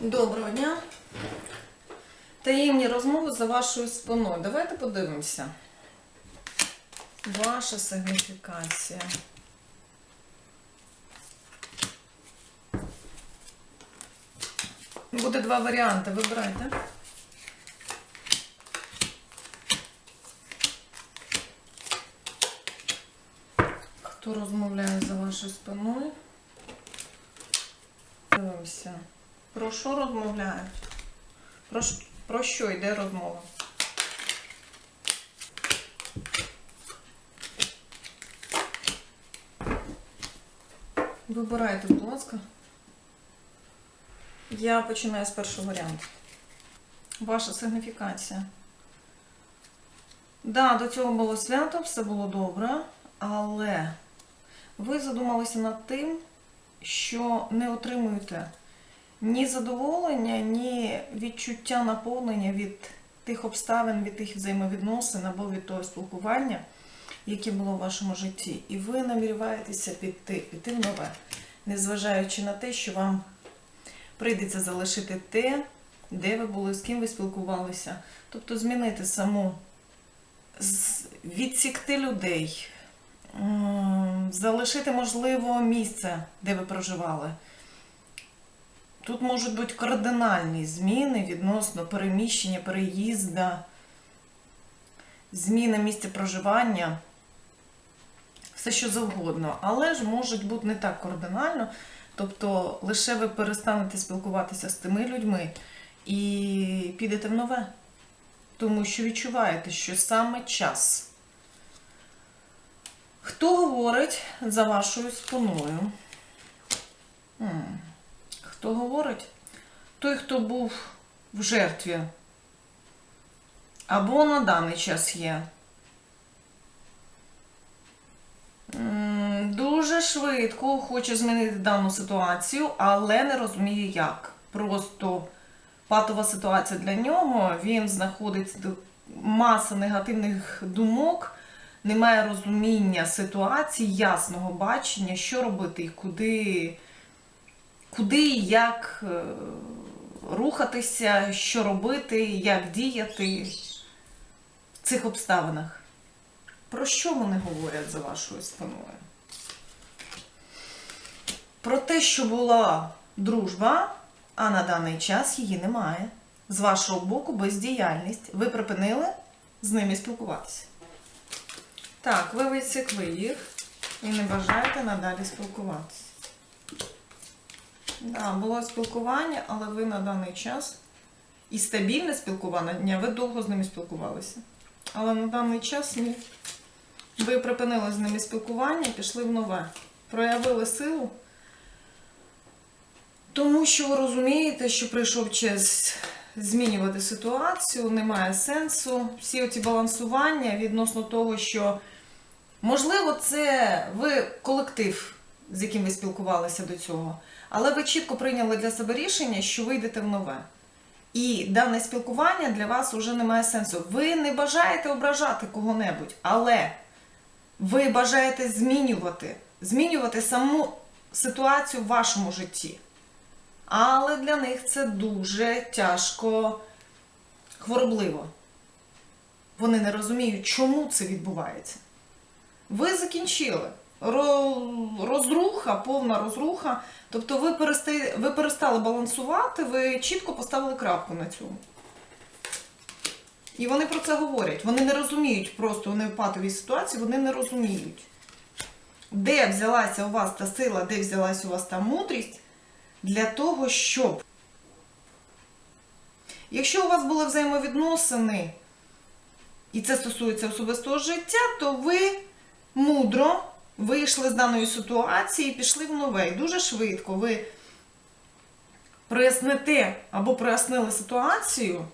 Доброго дня. Таємні розмови за вашою спиною. Давайте подивимося. Ваша сигніфікація. Буде два варіанти. Вибирайте. Хто розмовляє за вашою спиною? Дивимося. Про що розмовляють? Про, про що йде розмова? Вибирайте, будь ласка. Я починаю з першого варіанту. Ваша сигніфікація. Да, до цього було свято, все було добре, але ви задумалися над тим, що не отримуєте ні задоволення, ні відчуття наповнення від тих обставин, від тих взаємовідносин або від того спілкування, яке було в вашому житті. І ви наміряєтеся піти, піти в нове, незважаючи на те, що вам прийдеться залишити те, де ви були, з ким ви спілкувалися. Тобто змінити саму, відсікти людей, залишити, можливо, місце, де ви проживали. Тут можуть бути кардинальні зміни відносно переміщення, переїзда, зміни місця проживання, все що завгодно. Але ж можуть бути не так кардинально. Тобто лише ви перестанете спілкуватися з тими людьми і підете в нове. Тому що відчуваєте, що саме час. Хто говорить за вашою спиною? М. Хто говорить? Той, хто був в жертві. Або на даний час є. Дуже швидко хоче змінити дану ситуацію, але не розуміє як. Просто патова ситуація для нього. Він знаходить масу негативних думок, немає розуміння ситуації, ясного бачення, що робити і куди куди і як е, рухатися, що робити, як діяти в цих обставинах. Про що вони говорять за вашою спиною? Про те, що була дружба, а на даний час її немає. З вашого боку бездіяльність. Ви припинили з ними спілкуватися. Так, ви відсікли їх і не бажаєте надалі спілкуватися. Да, було спілкування, але ви на даний час і стабільне спілкування, ви довго з ними спілкувалися. Але на даний час ні. Ви припинили з ними спілкування пішли в нове. Проявили силу, тому що ви розумієте, що прийшов час змінювати ситуацію, немає сенсу. Всі оці балансування відносно того, що можливо, це ви колектив, з яким ви спілкувалися до цього. Але ви чітко прийняли для себе рішення, що ви йдете в нове. І дане спілкування для вас вже не має сенсу. Ви не бажаєте ображати кого-небудь, але ви бажаєте змінювати, змінювати саму ситуацію в вашому житті. Але для них це дуже тяжко хворобливо. Вони не розуміють, чому це відбувається. Ви закінчили. Ро- Розруха, повна розруха. Тобто ви перестали, ви перестали балансувати, ви чітко поставили крапку на цьому. І вони про це говорять. Вони не розуміють просто вони в патовій ситуації, вони не розуміють, де взялася у вас та сила, де взялася у вас та мудрість для того, щоб. Якщо у вас були взаємовідносини, і це стосується особистого життя, то ви мудро вийшли з даної ситуації і пішли в нове. І дуже швидко ви проясните або прояснили ситуацію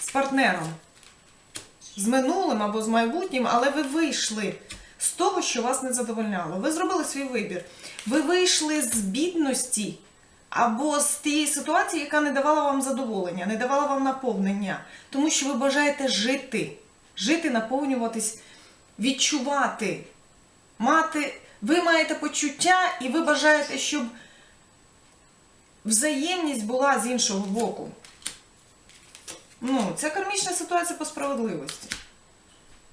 з партнером, з минулим або з майбутнім, але ви вийшли з того, що вас не задовольняло. Ви зробили свій вибір. Ви вийшли з бідності або з тієї ситуації, яка не давала вам задоволення, не давала вам наповнення, тому що ви бажаєте жити, жити, наповнюватись, відчувати, мати. Ви маєте почуття і ви бажаєте, щоб взаємність була з іншого боку. Ну, це кармічна ситуація по справедливості.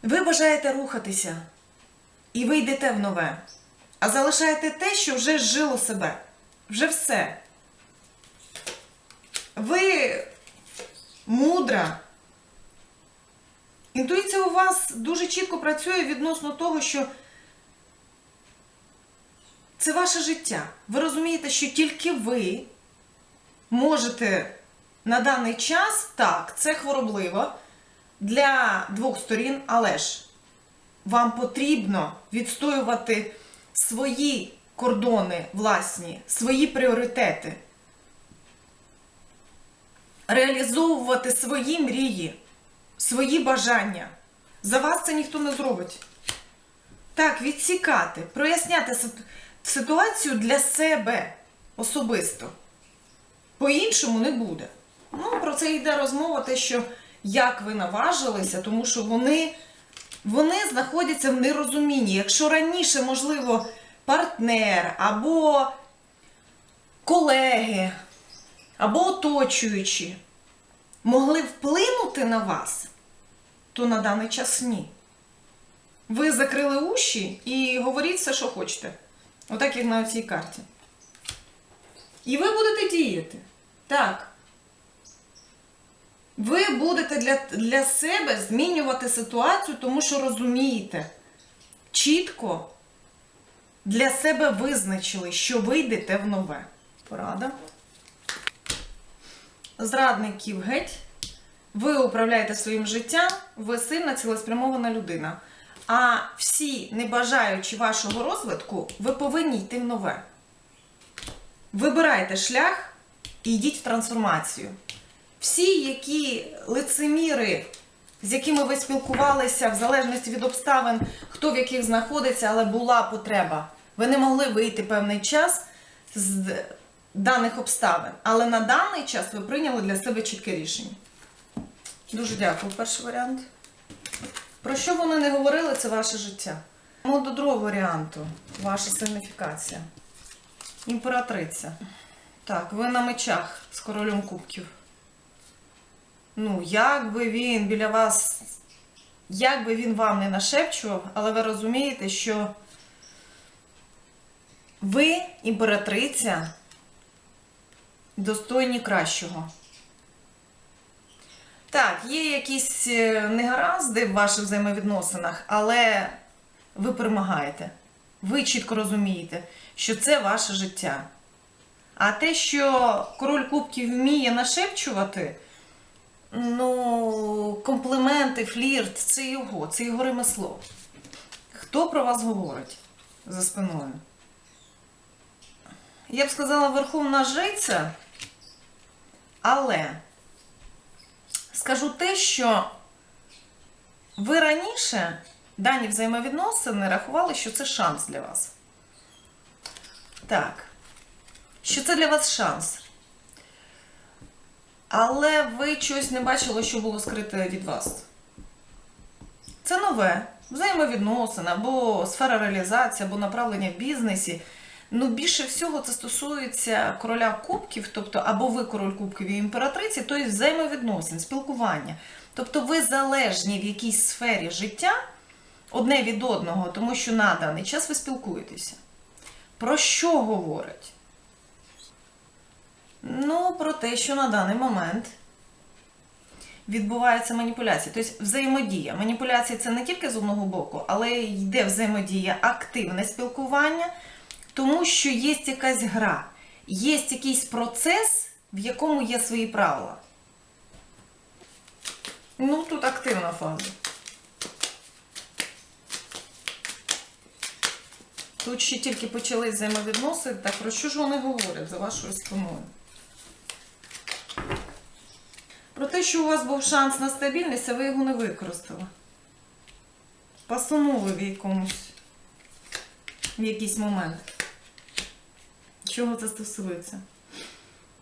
Ви бажаєте рухатися, і ви йдете в нове, а залишаєте те, що вже зжило себе. Вже все. Ви мудра. Інтуїція у вас дуже чітко працює відносно того, що це ваше життя. Ви розумієте, що тільки ви можете на даний час, так, це хворобливо для двох сторін, але ж вам потрібно відстоювати свої кордони власні, свої пріоритети, реалізовувати свої мрії, свої бажання. За вас це ніхто не зробить. Так, відсікати, проясняти сит- ситуацію для себе особисто. По-іншому не буде. Ну, про це йде розмова, те, що як ви наважилися, тому що вони, вони знаходяться в нерозумінні. Якщо раніше, можливо, партнер або колеги, або оточуючі могли вплинути на вас, то на даний час ні. Ви закрили уші і говоріть все, що хочете. Отак, як на цій карті. І ви будете діяти. Так. Ви будете для, для себе змінювати ситуацію, тому що розумієте, чітко для себе визначили, що ви йдете в нове. Порада. Зрадників геть. Ви управляєте своїм життям, ви сильна, цілеспрямована людина. А всі, не бажаючи вашого розвитку, ви повинні йти в нове. Вибирайте шлях і йдіть в трансформацію. Всі, які лицеміри, з якими ви спілкувалися, в залежності від обставин, хто в яких знаходиться, але була потреба. Ви не могли вийти певний час з даних обставин. Але на даний час ви прийняли для себе чітке рішення. Дуже дякую. Перший варіант. Про що вони не говорили, це ваше життя. Ну, до другого варіанту. Ваша сигніфікація. Імператриця. Так, ви на мечах з королем кубків. Ну, як би він біля вас, як би він вам не нашепчував, але ви розумієте, що ви, імператриця, достойні кращого. Так, є якісь е, негаразди в ваших взаємовідносинах, але ви перемагаєте. Ви чітко розумієте, що це ваше життя. А те, що король кубків вміє нашепчувати, ну, компліменти, флірт, це його, це його ремесло. Хто про вас говорить за спиною? Я б сказала, верховна жриця, але скажу те, що ви раніше дані взаємовідносини рахували, що це шанс для вас. Так. Що це для вас шанс. Але ви щось не бачили, що було скрите від вас. Це нове, взаємовідносини, або сфера реалізації, або направлення в бізнесі. Ну, більше всього це стосується короля кубків, тобто або ви король кубків і імператриці, то є взаємовідносин, спілкування. Тобто ви залежні в якійсь сфері життя одне від одного, тому що на даний час ви спілкуєтеся. Про що говорить? Ну, про те, що на даний момент відбувається маніпуляція. Тобто взаємодія. Маніпуляція це не тільки з одного боку, але йде взаємодія, активне спілкування, тому що є якась гра, є якийсь процес, в якому є свої правила. Ну, тут активна фаза. Тут ще тільки почали взаємовідносини, так про що ж вони говорять за вашою спиною? Про те, що у вас був шанс на стабільність, а ви його не використали. Посунули в якомусь в якийсь момент. Чого це стосується?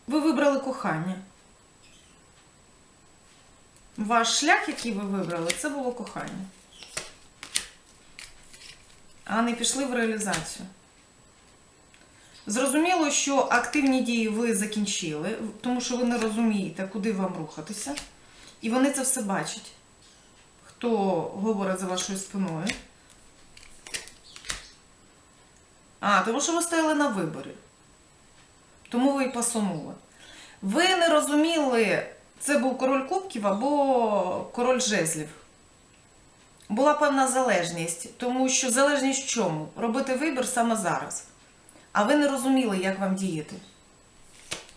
Ви вибрали кохання. Ваш шлях, який ви вибрали, це було кохання. А не пішли в реалізацію. Зрозуміло, що активні дії ви закінчили, тому що ви не розумієте, куди вам рухатися. І вони це все бачать. Хто говорить за вашою спиною? А, тому що ви стояли на виборі. Тому ви і посунули. Ви не розуміли, це був король кубків або король жезлів. Була певна залежність, тому що залежність в чому? Робити вибір саме зараз. А ви не розуміли, як вам діяти.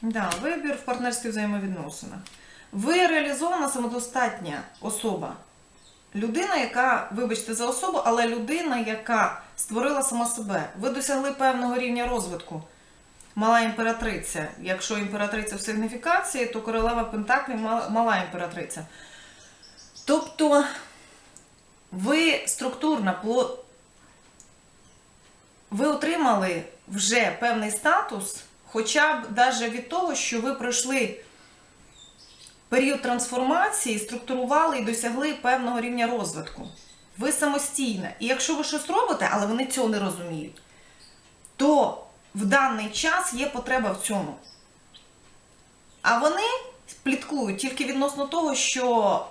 Да, вибір в партнерських взаємовідносинах. Ви реалізована самодостатня особа. Людина, яка, вибачте за особу, але людина, яка створила сама себе. Ви досягли певного рівня розвитку. Мала імператриця. Якщо імператриця в сигніфікації, то королева Пентаклів мала, імператриця. Тобто ви структурна, ви отримали вже певний статус, хоча б навіть від того, що ви пройшли період трансформації, структурували і досягли певного рівня розвитку. Ви самостійна. І якщо ви щось робите, але вони цього не розуміють, то в даний час є потреба в цьому. А вони пліткують тільки відносно того, що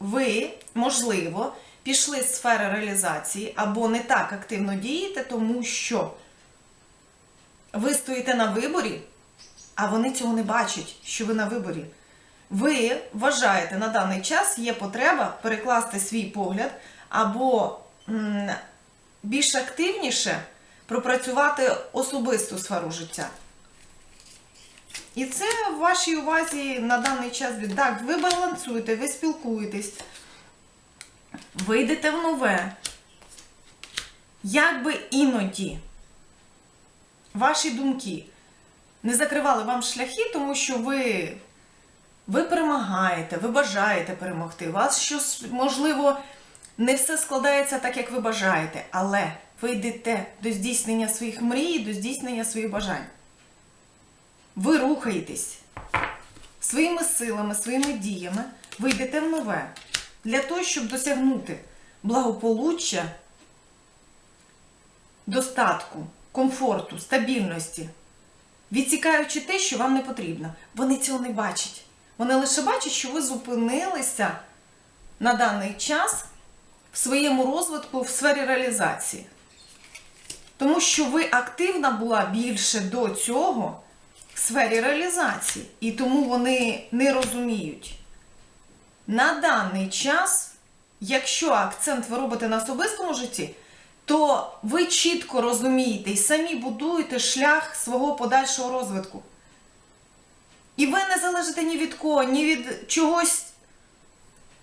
ви, можливо, пішли з сфери реалізації або не так активно дієте, тому що ви стоїте на виборі, а вони цього не бачать, що ви на виборі. Ви вважаєте, на даний час є потреба перекласти свій погляд або більш активніше пропрацювати особисту сферу життя. І це в вашій увазі на даний час. Так, ви балансуєте, ви спілкуєтесь, ви йдете в нове. Як би іноді ваші думки не закривали вам шляхи, тому що ви, ви перемагаєте, ви бажаєте перемогти. У вас щось, можливо, не все складається так, як ви бажаєте, але ви йдете до здійснення своїх мрій, до здійснення своїх бажань. Ви рухаєтесь своїми силами, своїми діями, ви йдете в нове для того, щоб досягнути благополуччя, достатку, комфорту, стабільності, відсікаючи те, що вам не потрібно. Вони цього не бачать. Вони лише бачать, що ви зупинилися на даний час в своєму розвитку в сфері реалізації. Тому що ви активна була більше до цього в сфері реалізації. І тому вони не розуміють. На даний час, якщо акцент ви робите на особистому житті, то ви чітко розумієте і самі будуєте шлях свого подальшого розвитку. І ви не залежите ні від кого, ні від чогось,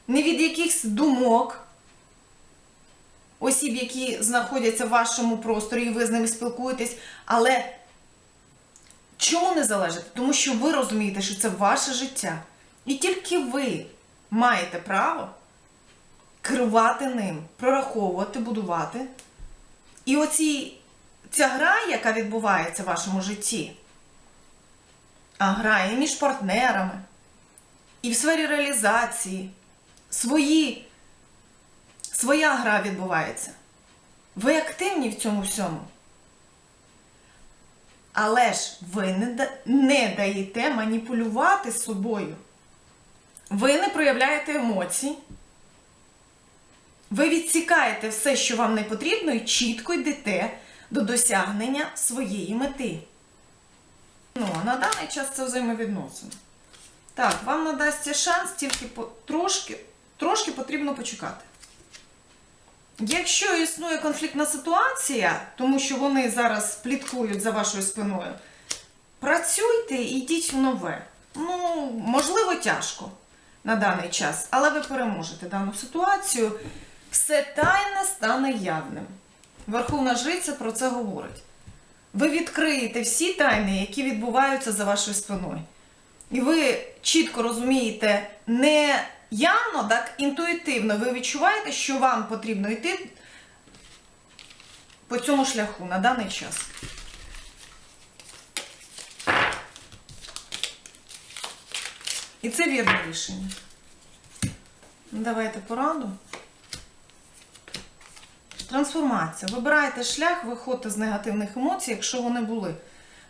ні від якихось думок осіб, які знаходяться в вашому просторі, і ви з ними спілкуєтесь. Але чому не залежите? Тому що ви розумієте, що це ваше життя. І тільки ви маєте право керувати ним, прораховувати, будувати. І оці ця гра, яка відбувається в вашому житті, а гра і між партнерами, і в сфері реалізації, свої, своя гра відбувається. Ви активні в цьому всьому. Але ж ви не, да- не даєте маніпулювати собою. Ви не проявляєте емоцій. Ви відсікаєте все, що вам не потрібно, і чітко йдете до досягнення своєї мети. Ну, а на даний час це взаємовідносини. Так, вам надасться шанс, тільки по- трошки, трошки потрібно почекати. Якщо існує конфліктна ситуація, тому що вони зараз пліткують за вашою спиною, працюйте і йдіть в нове. Ну, можливо, тяжко на даний час, але ви переможете дану ситуацію. Все тайне стане явним. Верховна Жриця про це говорить. Ви відкриєте всі тайни, які відбуваються за вашою спиною. І ви чітко розумієте, не явно, так інтуїтивно, ви відчуваєте, що вам потрібно йти по цьому шляху на даний час. І це вірне рішення. Ну, Давайте пораду. Трансформація. Вибирайте шлях, виходьте з негативних емоцій, якщо вони були.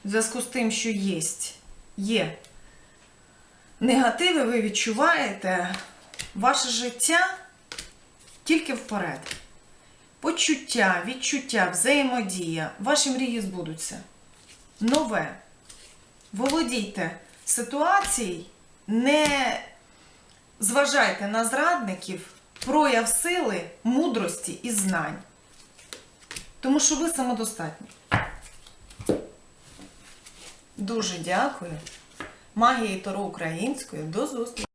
в зв'язку з тим, що є, є негативи, ви відчуваєте ваше життя тільки вперед. Почуття, відчуття, взаємодія, ваші мрії збудуться. Нове. Володійте ситуацією, не зважайте на зрадників, прояв сили, мудрості і знань. Тому що ви самодостатні. Дуже дякую. Магії Таро української. До зустрічі!